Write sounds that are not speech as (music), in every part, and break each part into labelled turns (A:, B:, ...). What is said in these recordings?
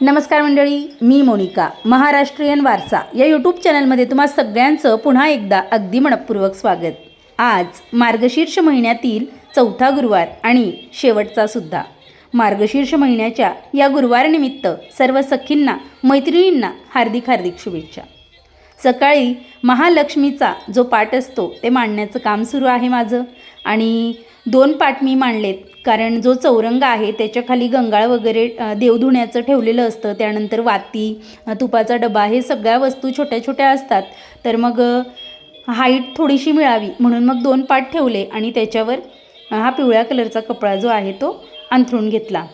A: नमस्कार मंडळी मी मोनिका महाराष्ट्रीयन वारसा. या यूट्यूब चॅनलमध्ये तुम्हा सगळ्यांचं पुन्हा एकदा अगदी मनपूर्वक स्वागत. आज मार्गशीर्ष महिन्यातील चौथा गुरुवार आणि शेवटचा सुद्धा. मार्गशीर्ष महिन्याच्या या गुरुवारनिमित्त सर्व सखींना मैत्रिणींना हार्दिक हार्दिक शुभेच्छा. सकाळी महालक्ष्मीचा जो पाठ असतो ते मांडण्याचं काम सुरू आहे माझं. आणि दोन पाठ मी मांडलेत. कारण जो चौरंग आहे त्याच्याखाली गंगाळ वगैरे देवधुण्याचं ठेवलेलं असतं. त्यानंतर वाती तुपाचा डबा हे सगळ्या वस्तू छोट्या छोट्या असतात. तर मग हाईट थोडीशी मिळावी. म्हणून मग दोन पाट ठेवले आणि त्याच्यावर हा पिवळ्या कलरचा कपडा जो आहे तो अंथरून घेतला.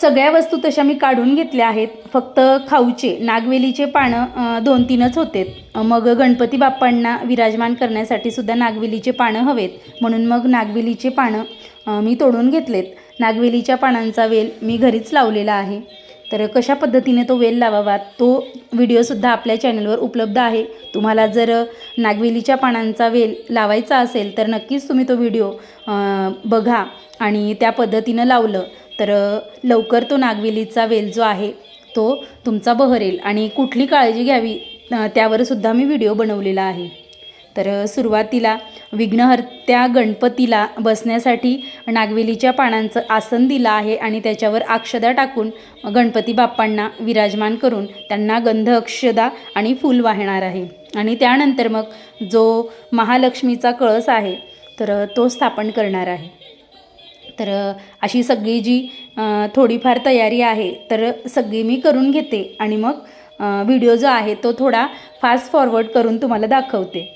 A: सगळ्या वस्तू तशा मी काढून घेतल्या आहेत. फक्त खाऊचे नागवेलीचे पानं दोन तीनच होते मग गणपती बाप्पांना विराजमान करण्यासाठी सुद्धा नागवेलीचे पानं हवेत. म्हणून मग नागवेलीचे पानं मी तोडून घेतलेत. नागवेलीच्या पानांचा वेल मी घरीच लावलेला आहे. तर कशा पद्धतीने तो वेल लावावा तो व्हिडिओसुद्धा आपल्या चॅनलवर उपलब्ध आहे. तुम्हाला जर नागवेलीच्या पानांचा वेल लावायचा असेल तर नक्कीच तुम्ही तो व्हिडिओ बघा आणि त्या पद्धतीनं लावलं. तर लवकर तो नागवेलीचा वेल जो आहे तो तुमचा बहरेल आणि कुठली काळजी घ्यावी त्यावरसुद्धा त्यावर सुद्धा मी व्हिडिओ बनवलेला आहे. तर सुरुवातीला विघ्नहर्त्या गणपतीला बसण्यासाठी नागवेलीच्या पानांचं आसन दिलं आहे आणि त्याच्यावर अक्षदा टाकून गणपती बाप्पांना विराजमान करून त्यांना गंध अक्षदा आणि फूल वाहणार आहे. आणि त्यानंतर मग जो महालक्ष्मीचा कळस आहे तर तो स्थापन करणार आहे. तर अशी सगळी जी थोडीफार तयारी आहे तर सगळी मी करून घेते आणि मग व्हिडिओ जो आहे तो थोडा फास्ट फॉरवर्ड करून तुम्हाला दाखवते.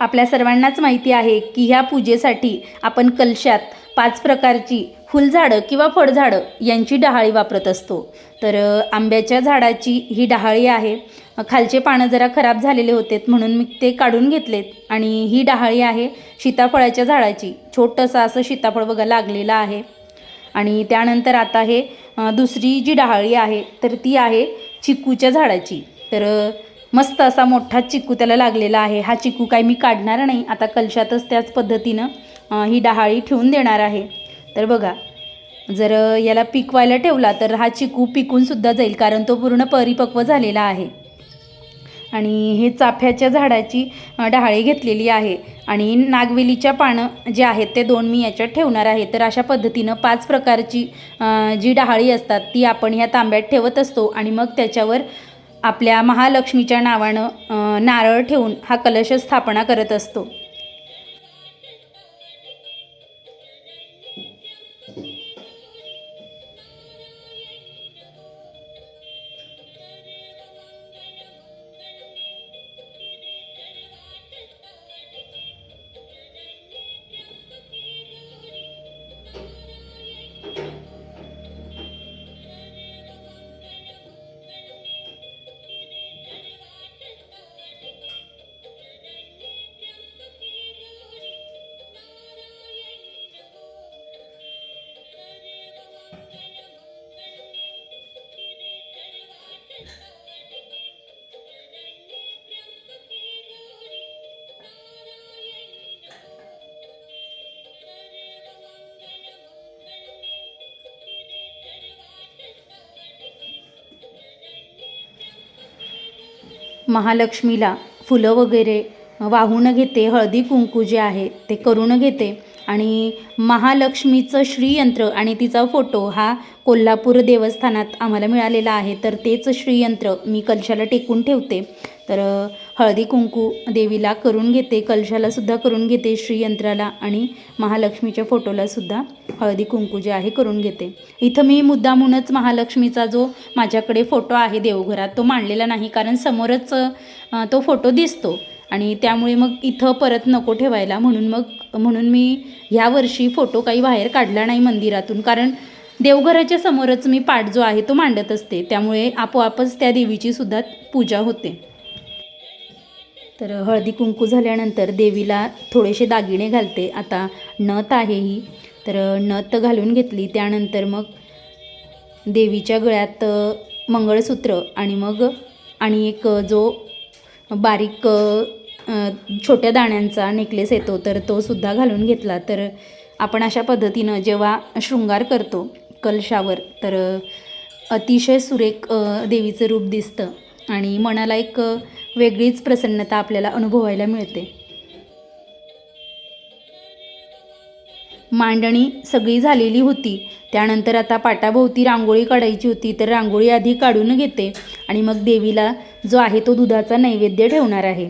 A: आपल्या सर्वांनाच माहिती आहे की ह्या पूजेसाठी आपण कलशात पाच प्रकारची फुलझाडं किंवा फळझाडं यांची डहाळी वापरत असतो. तर आंब्याच्या झाडाची ही डहाळी आहे. खालचे पानं जरा खराब झालेले होते म्हणून मी ते काढून घेतलेत आणि ही डहाळी आहे सीताफळाच्या झाडाची. छोटंसं असं सीताफळ बघा लागलेलं आहे. आणि त्यानंतर आता हे दुसरी जी डहाळी आहे तर ती आहे चिकूच्या झाडाची. तर मस्त असा मोठा चिकू त्याला लागलेला आहे. हा चिकू काय मी काढणार नाही. आता कलशातच त्याच पद्धतीनं ही डहाळी ठेवून देणार आहे. तर बघा जर याला पिकवायला ठेवला तर हा चिकू पिकूनसुद्धा जाईल कारण तो पूर्ण परिपक्व झालेला आहे. आणि हे चाफ्याच्या झाडाची डहाळी घेतलेली आहे. आणि नागवेलीच्या पानं जे आहेत ते दोन मी याच्यात ठेवणार आहे. तर अशा पद्धतीनं पाच प्रकारची जी डहाळी असतात ती आपण ह्या तांब्यात ठेवत असतो. आणि मग त्याच्यावर आपल्या महालक्ष्मीच्या नावानं नारळ ठेवून हा कलश स्थापना करत असतो. महालक्ष्मीला फुलं वगैरे वाहून घेते हळदी कुंकू जे आहे ते करून घेते. आणि महालक्ष्मीचं श्रीयंत्र आणि तिचा फोटो हा कोल्हापूर देवस्थानात आम्हाला मिळालेला आहे. तर तेच श्रीयंत्र मी कलशाला टेकून ठेवते. तर हळदी कुंकू देवीला करून घेते कलशालासुद्धा करून घेते श्रीयंत्राला आणि महालक्ष्मीच्या फोटोलासुद्धा हळदी कुंकू जे आहे करून घेते. इथं मी मुद्दामूनच महालक्ष्मीचा जो माझ्याकडे फोटो आहे देवघरात तो मांडलेला नाही. कारण समोरच तो फोटो दिसतो. आणि त्यामुळे मग इथं परत नको ठेवायला म्हणून मग म्हणून मी ह्या वर्षी फोटो काही बाहेर काढला नाही मंदिरातून. कारण देवघराच्या समोरच मी पाठ जो आहे तो मांडत असते. त्यामुळे आपोआपच त्या देवीची सुद्धा पूजा होते. तर हळदी कुंकू झाल्यानंतर देवीला थोडेसे दागिने घालते. आता नथ आहे ही. तर नथ घालून घेतली. त्यानंतर मग देवीच्या गळ्यात मंगळसूत्र आणि मग आणि एक जो बारीक छोट्या दाण्यांचा नेकलेस येतो तर तो सुद्धा घालून घेतला. तर आपण अशा पद्धतीनं जेव्हा शृंगार करतो कलशावर तर अतिशय सुरेख देवीचं रूप दिसतं आणि मनाला एक वेगळीच प्रसन्नता आपल्याला अनुभवायला मिळते. मांडणी सगळी झालेली होती. त्यानंतर आता पाटाभोवती रांगोळी काढायची होती तर रांगोळी आधी काढून घेते आणि मग देवीला जो आहे तो दुधाचा नैवेद्य ठेवणार आहे.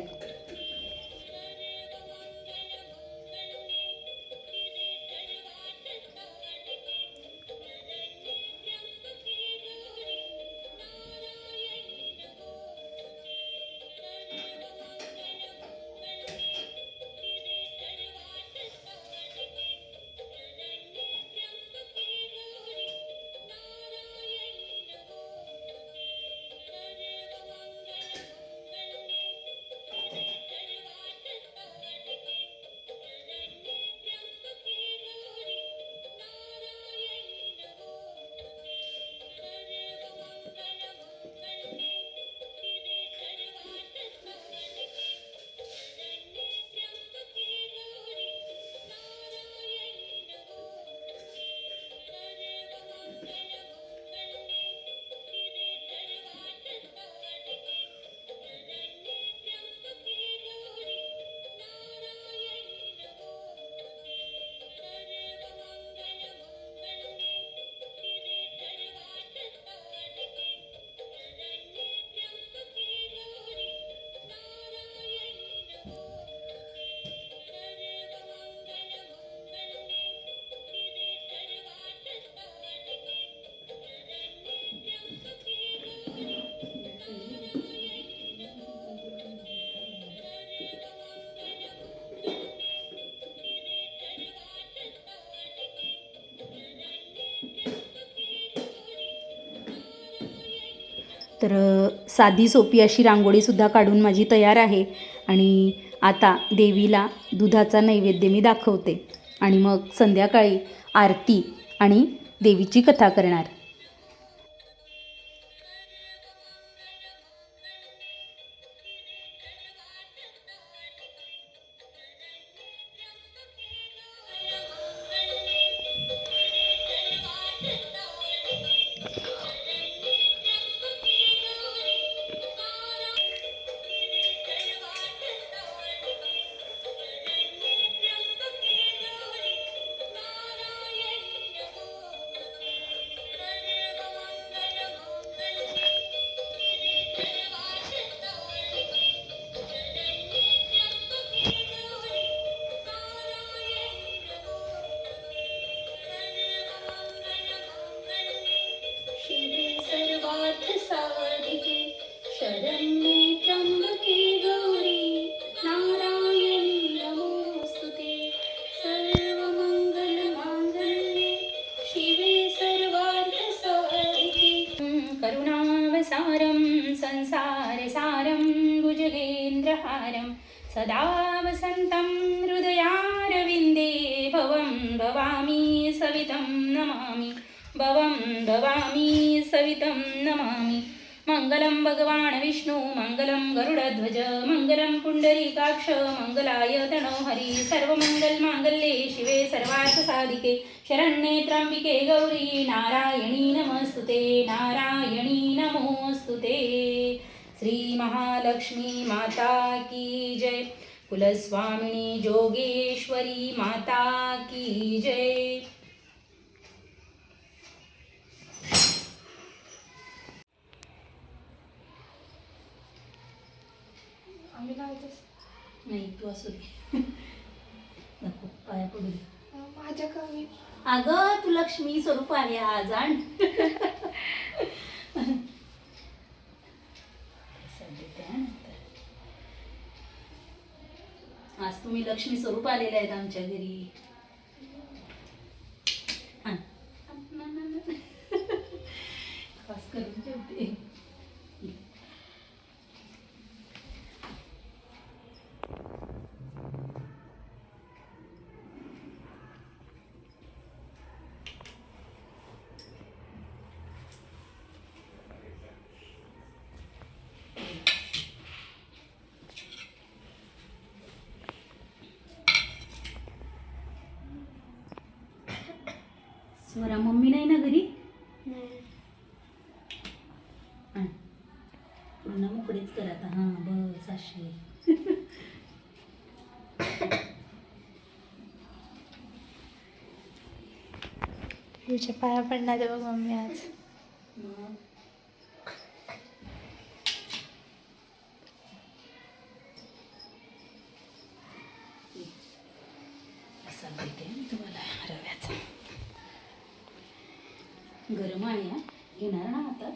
A: तर साधी सोपी अशी रांगोळीसुद्धा काढून माझी तयार आहे आणि आता देवीला दुधाचा नैवेद्य मी दाखवते आणि मग संध्याकाळी आरती आणि देवीची कथा करणार. सदा वसन्तं हृदयारविन्दे भवं भवामी सवितं नमामि भवं भवामी सवितं नमामि। मङ्गलं भगवान् विष्णु मङ्गलं गरुडध्वज मङ्गलं पुण्डरीकाक्ष मङ्गलाय तनोहरि सर्वमङ्गलमाङ्गल्ये शिवे सर्वार्थसाधिके शरण्ये त्र्यम्बिके गौरी नारायणी नमस्तुते नारायणी नमोस्तुते श्री महालक्ष्मी माता की जय। कुलस्वामिनी जोगेश्वरी माता की जय।
B: आम्ही
A: नाही तू असू दे. नको पाया पडू दे.
B: माझ्या कमी.
A: अगं तू लक्ष्मी स्वरूप आली आज आण. लक्ष्मी स्वरूप आलेले आहेत आमच्या घरी. (laughs) करून स्वरा मम्मी नाही ना घरी. पूर्ण मोकळीच कर आता. हां बस अशी.
B: तुझ्या पाया पडणार बघ मम्मी आज.
A: हा? घेणार ना हातात.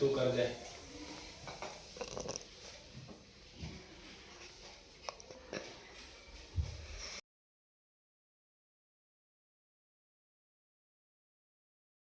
C: तू कर दे